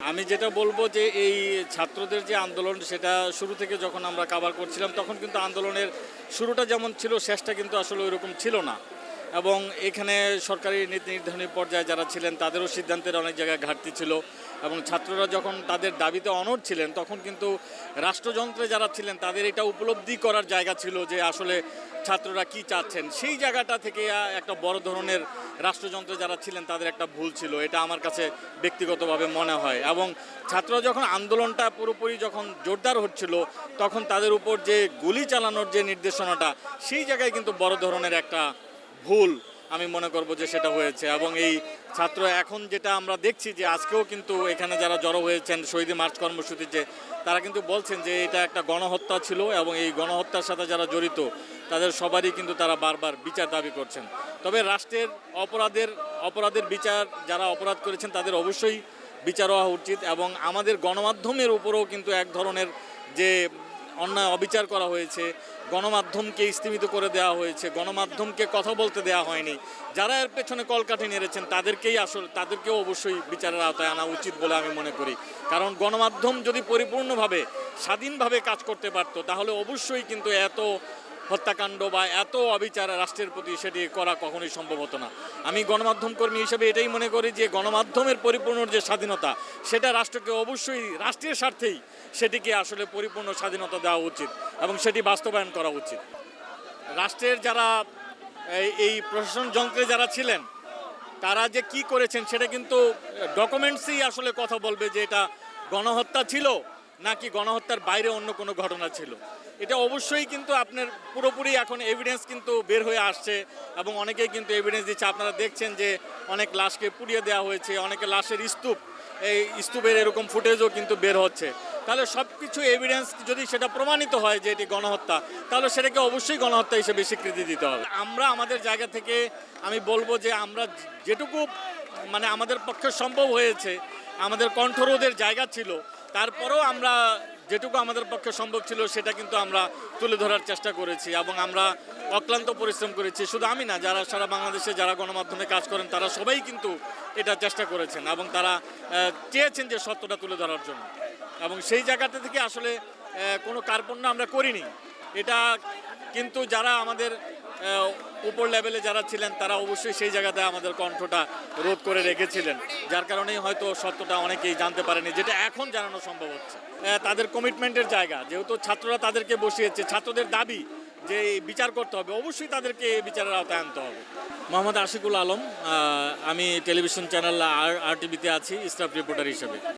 আমি যেটা বলব যে এই ছাত্রদের যে আন্দোলন, সেটা শুরু থেকে যখন আমরা কাভার করছিলাম, তখন কিন্তু আন্দোলনের শুরুটা যেমন ছিল, শেষটা কিন্তু আসলে ওইরকম ছিল না। এবং এখানে সরকারি নীতি নির্ধারণী পর্যায়ে যারা ছিলেন, তাদেরও সিদ্ধান্তের অনেক জায়গায় ঘাটতি ছিল এবং ছাত্ররা যখন তাদের দাবিতে অনড় ছিলেন, তখন কিন্তু রাষ্ট্রযন্ত্রে যারা ছিলেন, তাদের এটা উপলব্ধি করার জায়গা ছিল যে আসলে ছাত্ররা কি চাচ্ছেন। সেই জায়গাটা থেকে একটা বড় ধরনের রাষ্ট্রযন্ত্রে যারা ছিলেন, তাদের একটা ভুল ছিল, এটা আমার কাছে ব্যক্তিগতভাবে মনে হয়। এবং ছাত্ররা যখন আন্দোলনটা পুরোপুরি যখন জোরদার হচ্ছিল, তখন তাদের উপর যে গুলি চালানোর যে নির্দেশনাটা, সেই জায়গায় কিন্তু বড় ধরনের একটা ভুল আমি মনে করব যে সেটা হয়েছে। এবং এই ছাত্র এখন যেটা আমরা দেখছি যে আজকেও কিন্তু এখানে যারা জড়ো হয়েছেন, শহীদ মার্চ কর্মসূচিতে তারা কিন্তু বলছেন যে এটা একটা গণহত্যা ছিল এবং এই গণহত্যার সাথে যারা জড়িত, তাদের সবারই কিন্তু তারা বারবার বিচার দাবি করছেন। তবে রাষ্ট্রের অপরাধের অপরাধের বিচার যারা অপরাধ করেছেন, তাদের অবশ্যই বিচার হওয়া উচিত এবং আমাদের গণমাধ্যমের উপরেও কিন্তু এক ধরনের যে অন্যায় অবিচার করা হয়েছে, গণমাধ্যমকে স্তীমিত করে দেওয়া হয়েছে, গণমাধ্যমকে কথা বলতে দেওয়া হয়নি। যারা এর পেছনে কলকাঠি নেড়েছেন, তাদেরকেই আসল, তাদেরকেও অবশ্যই বিচারের আওতায় আনা উচিত বলে আমি মনে করি। কারণ গণমাধ্যম যদি পরিপূর্ণভাবে, স্বাধীনভাবে কাজ করতে পারত, তাহলে অবশ্যই কিন্তু এত হত্যাকাণ্ড বা এত অবিচার রাষ্ট্রের প্রতি সেটি করা কখনোই সম্ভব হতো না। আমি গণমাধ্যম কর্মী হিসেবে এটাই মনে করি যে গণমাধ্যমের পরিপূর্ণ যে স্বাধীনতা, সেটা রাষ্ট্রকে অবশ্যই রাষ্ট্রের স্বার্থেই সেটিকে আসলে পরিপূর্ণ স্বাধীনতা দেওয়া উচিত এবং সেটি বাস্তবায়ন করা উচিত। রাষ্ট্রের যারা এই- প্রশাসন যন্ত্রে যারা ছিলেন, তারা যে কি করেছেন সেটা কিন্তু ডকুমেন্টসই আসলে কথা বলবে যে এটা গণহত্যা ছিল নাকি গণহত্যার বাইরে অন্য কোনো ঘটনা ছিল? এটা অবশ্যই কিন্তু আপনার পুরোপুরি এখন এভিডেন্স কিন্তু বের হয়ে আসছে এবং অনেকেই কিন্তু এভিডেন্স দিচ্ছে। আপনারা দেখছেন যে অনেক লাশকে পুড়িয়ে দেওয়া হয়েছে, অনেকে লাশের স্তূপ, এই স্তূপের এরকম ফুটেজও কিন্তু বের হচ্ছে। তাহলে সব কিছু এভিডেন্স যদি সেটা প্রমাণিত হয় যে এটি গণহত্যা, তাহলে সেটাকে অবশ্যই গণহত্যা হিসেবে স্বীকৃতি দিতে হবে। আমরা আমাদের জায়গা থেকে আমি বলব যে আমরা যেটুকু মানে আমাদের পক্ষে সম্ভব হয়েছে, আমাদের কণ্ঠরোধের জায়গা ছিল তারপরেও আমরা যেটুকু আমাদের পক্ষে সম্ভব ছিল, সেটা কিন্তু আমরা তুলে ধরার চেষ্টা করেছি এবং আমরা অক্লান্ত পরিশ্রম করেছি। শুধু আমি না, যারা সারা বাংলাদেশে যারা গণমাধ্যমে কাজ করেন, তারা সবাই কিন্তু এটা চেষ্টা করেছেন এবং তারা চেয়েছেন যে সত্যটা তুলে ধরার জন্য। এবং সেই জায়গাটা থেকে আসলে কোনো কার্পণ্য আমরা করিনি। এটা কিন্তু যারা আমাদের উপর লেভেলে যারা ছিলেন, তারা অবশ্যই সেই জায়গাতে আমাদের কণ্ঠটা রোধ করে রেখেছিলেন। যার কারণেই হয়তো সত্যটা অনেকেই জানতে পারেনি, যেটা এখন জানানো সম্ভব হচ্ছে। তাদের কমিটমেন্টের জায়গা, যেহেতু ছাত্ররা তাদেরকে বসিয়েছে, ছাত্রদের দাবি যে বিচার করতে হবে, অবশ্যই তাদেরকে এই বিচারের আওতায় আনতে হবে। মোহাম্মদ আশিকুল আলম আমি টেলিভিশন চ্যানেল আর টিভিতে আছি, স্টাফ রিপোর্টার হিসেবে।